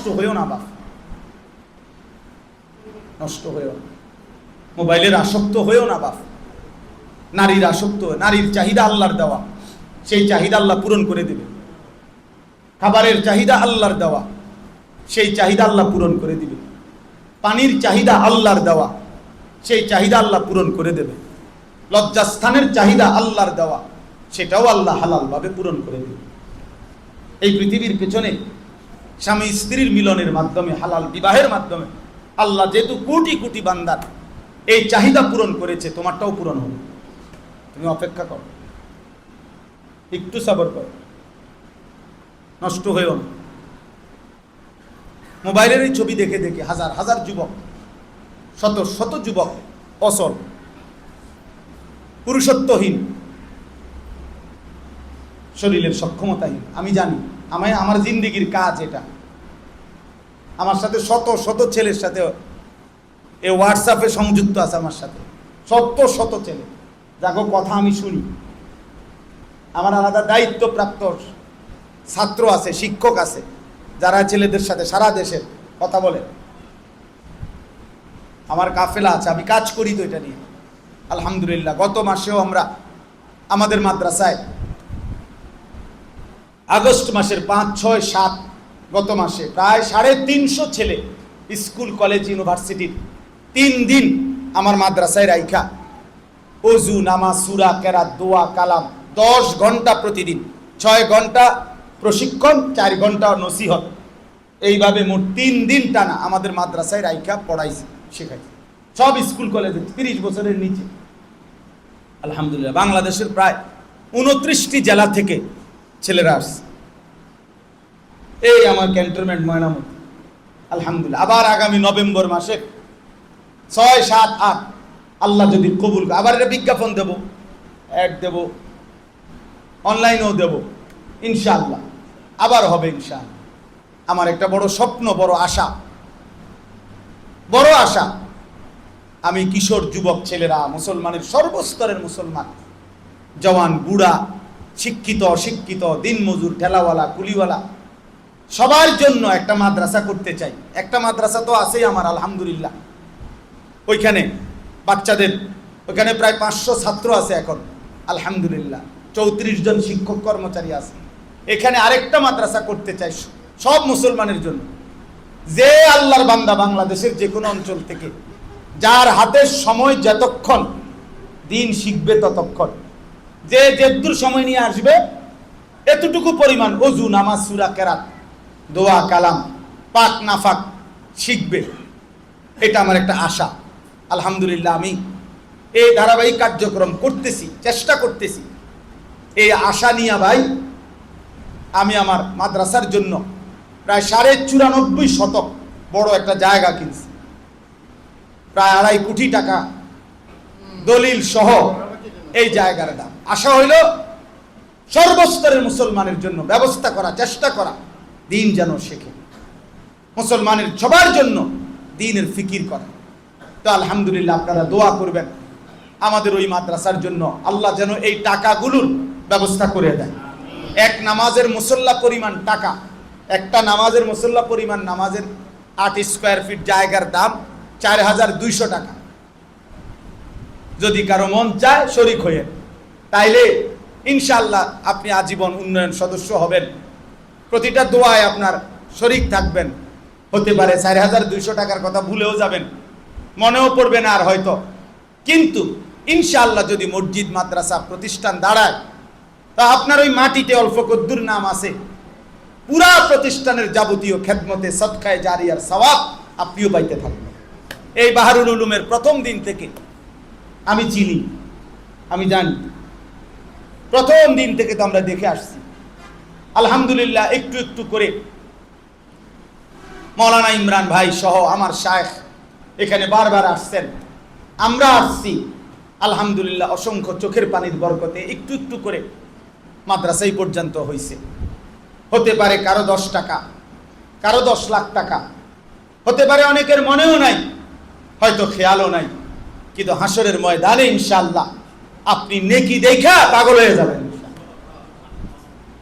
নষ্ট হয়েও না বাপ। নষ্ট হয়েও মোবাইলের আসক্ত হয়েও না বাপ। নারীর আসক্ত, নারীর চাহিদা আল্লাহর দেওয়া। সেই চাহিদা আল্লাহ পূরণ করে দেবে। খাবারের চাহিদা আল্লাহর দেওয়া। সেই চাহিদা আল্লাহ পূরণ করে দিবে। পানির চাহিদা আল্লাহর দেওয়া। সেই চাহিদা আল্লাহ পূরণ করে দেবে। লজ্জাস্থানের চাহিদা আল্লাহর দেওয়া। সেটাও আল্লাহ হালালভাবে পূরণ করে দেবে। এই পৃথিবীর পেছনে স্বামী স্ত্রীর মিলনের মাধ্যমে, হালাল বিবাহের মাধ্যমে, আল্লাহ যেহেতু কোটি কোটি বান্দার এই চাহিদা পূরণ করেছে, তোমারটাও পূরণ হবে। তুমি অপেক্ষা করো। একটু সাবর করো। নষ্ট হয়েও না। মোবাইলের এই ছবি দেখে দেখে হাজার হাজার যুবক, শত শত যুবক অসল, পুরুষত্বহীন, শরীরের সক্ষমতাহীন। আমি জানি, আমায় আমার জিন্দিগির কাজ এটা। আমার সাথে শত শত ছেলের সাথে এ হোয়াটসঅ্যাপে সংযুক্ত আছে আমার সাথে। শত শত ছেলে। যাকে, কথা আমি শুনি। আমার আলাদা দায়িত্বপ্রাপ্ত ছাত্র আছে, শিক্ষক আছে, যারা ছেলেদের সাথে সারা দেশের কথা বলে। আমার কাফেলা আছে, আমি কাজ করি তো এটা নিয়ে। আলহামদুলিল্লাহ, গত মাসেও আমরা আমাদের মাদ্রাসায় আগস্ট মাসের পাঁচ, ছয়, সাত গত মাসে প্রায় সাড়ে তিনশো ছেলে স্কুল, কলেজ, ইউনিভার্সিটির তিন দিন আমার মাদ্রাসায় রাইখা। অজু নামা সুরা, কেরাত, দোয়া, কালাম দশ ঘণ্টা প্রতিদিন। ছয় ঘণ্টা প্রশিক্ষণ, চার ঘণ্টা নসিহত। এইভাবে মোট তিন দিন টানা আমাদের মাদ্রাসায় রাইখা পড়াইছে, শেখাইছে। সব স্কুল, কলেজে, তিরিশ বছরের নিচে। আলহামদুলিল্লাহ, বাংলাদেশের প্রায় উনত্রিশটি জেলা থেকে ছেলেরা আসছে। এই আমার ক্যান্টনমেন্ট ময়নামতি। আলহামদুলিল্লাহ। আবার আগামী নভেম্বর মাসে ছয়, সাত, আট, আল্লাহ যদি কবুল আবার এটা বিজ্ঞাপন দেব, অ্যাড দেব, অনলাইনেও দেব, ইনশাআল্লাহ। আবার হবে ইনশাআল্লাহ। আমার একটা বড় স্বপ্ন, বড় আশা। বড় আশা। আমি কিশোর যুবক ছেলেরা, মুসলমানের সর্বস্তরের মুসলমান, জওয়ান, বুড়া, শিক্ষিত, অশিক্ষিত, দিনমজুর, ঠেলাওয়ালা, কুলিওয়ালা সবার জন্য একটা মাদ্রাসা করতে চাই। একটা মাদ্রাসা তো আছেই আমার, আলহামদুলিল্লাহ। ওইখানে বাচ্চাদের, ওইখানে প্রায় পাঁচশো ছাত্র আছে এখন, আলহামদুলিল্লাহ। চৌত্রিশ জন শিক্ষক কর্মচারী আছে। এখানে আরেকটা মাদ্রাসা করতে চাই সব মুসলমানের জন্য। যে আল্লাহর বান্দা বাংলাদেশের যে কোনো অঞ্চল থেকে, যার হাতের সময় যতক্ষণ, দিন শিখবে ততক্ষণ। যে যেদূর সময় নিয়ে আসবে, এতটুকু পরিমাণ অজু, নামাজ, সুরা, কেরাত। দোয়া, কালাম, পাক, নাফাক শিখবে। এটা আমার একটা আশা। আলহামদুলিল্লাহ, আমি এই ধারাবাহিক কার্যক্রম করতেছি, চেষ্টা করতেছি। এই আশা নিয়ে ভাই, আমি আমার মাদ্রাসার জন্য প্রায় সাড়ে চুরানব্বই শতক বড় একটা জায়গা কিনছি। প্রায় আড়াই কোটি টাকা দলিল সহ এই জায়গার দাম। আশা হইল সর্বস্তরের মুসলমানের জন্য ব্যবস্থা করা, চেষ্টা করা। দিন যেন শেখে। মুসলমানের সবার জন্য দিনের ফিকির করা। তো আলহামদুলিল্লাহ আপনারা দোয়া করবেন। আমাদের ওই মাদ্রাসার জন্য আল্লাহ যেন এই টাকাগুলোর ব্যবস্থা করে দেয়। এক নামাজের মুসল্লা পরিমাণ টাকা, একটা নামাজের মুসল্লা পরিমাণ নামাজের আট স্কোয়ার ফিট জায়গার দাম চার হাজার দুইশো টাকা। যদি কারও মন চায় শরিক হয়ে, তাইলে ইনশাল্লাহ আপনি আজীবন উন্নয়ন সদস্য হবেন। প্রতিটা দোয়ায় আপনার শরিক থাকবেন। হতে পারে চার হাজার দুইশো টাকার কথা ভুলেও যাবেন। মনেও পড়বে না আর হয়তো। কিন্তু ইনশাআল্লাহ যদি মসজিদ, মাদ্রাসা প্রতিষ্ঠান দাঁড়ায়, তা আপনার ওই মাটিতে অল্প কদ্দুর নাম আছে। পুরা প্রতিষ্ঠানের যাবতীয় খেদমতে, সৎকায়, জারিয়ার সওয়াব আপনিও পাইতে থাকবেন। এই বাহারুল উলুমের প্রথম দিন থেকে আমি চিনি, আমি জানি। প্রথম দিন থেকে তো আমরা দেখে আসছি। আলহামদুলিল্লাহ, একটু একটু করে। মৌলানা ইমরান ভাই সহ আমার শায়েখ এখানে বারবার আসছেন। আমরা আসছি। আলহামদুলিল্লাহ, অসংখ্য চোখের পানির বরকতে একটু একটু করে মাদ্রাসাই পর্যন্ত হয়েছে হতে পারে কারও দশ টাকা, কারও দশ লাখ টাকা। হতে পারে অনেকের মনেও নাই, হয়তো খেয়ালও নাই। কিন্তু হাসরের ময়দানে ইনশাল্লাহ আপনি নেকি দেখা পাগল হয়ে যাবেন।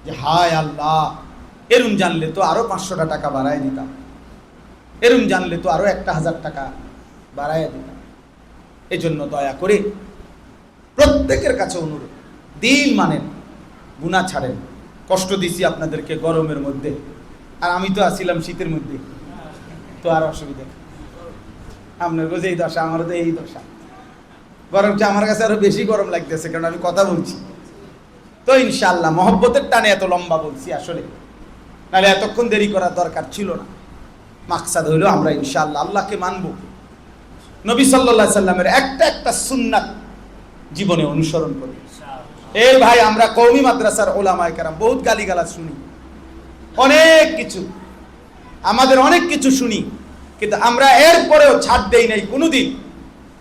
যে, হায় আল্লাহ, এরম জানলে তো আরও পাঁচশোটা টাকা বাড়ায় দিতাম। এরম জানলে তো আরও একটা হাজার টাকা বাড়াইয়া দিতাম। এই জন্য দয়া করে প্রত্যেকের কাছে অনুরোধ দিন মানেন গুণা ছাড়েন। কষ্ট দিছি আপনাদেরকে গরমের মধ্যে, আর আমি তো আসছিলাম শীতের মধ্যে। তো আর অসুবিধা। আপনার কাছে এই দশা, আমারও তো এই দশা। বরঞ্চ আমার কাছে আরও বেশি গরম লাগতেছে, কারণ আমি কথা বলছি। তো ইনশাল্লাহ মহব্বতের টানে এত লম্বা বলছি আসলে। নাহলে এতক্ষণ দেরি করার দরকার ছিল না। মাকসাদ হইল আমরা ইনশাল্লাহ আল্লাহকে মানব। নবী সাল্লাল্লাহু সাল্লামের একটা একটা সুন্নাত জীবনে অনুসরণ করি। এই ভাই আমরা কৌমি মাদ্রাসার ওলামায় কেরাম বহুত গালিগালাজ শুনি। অনেক কিছু। আমাদের অনেক কিছু শুনি। কিন্তু আমরা এরপরেও ছাড় দেই নাই কোনোদিন।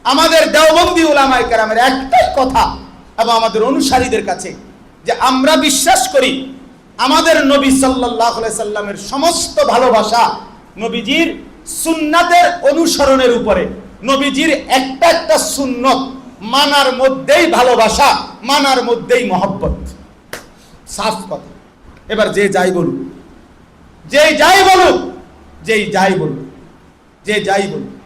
আমাদের দেওবন্দি ওলামায় কেরামের একটাই কথা এবং আমাদের অনুসারীদের কাছে যে আমরা বিশ্বাস করি আমাদের নবী সাল্লাহ সাল্লামের সমস্ত ভালোবাসা নবীজির সুন্নাতের অনুসরণের উপরে। নবীজির একটা একটা সুন্নত মানার মধ্যেই ভালোবাসা, মানার মধ্যেই মহব্বত। সাফ কথা। এবার যে যাই বলুক। যে যাই বলুক, যেই যাই বলুক। যে যাই বলুক।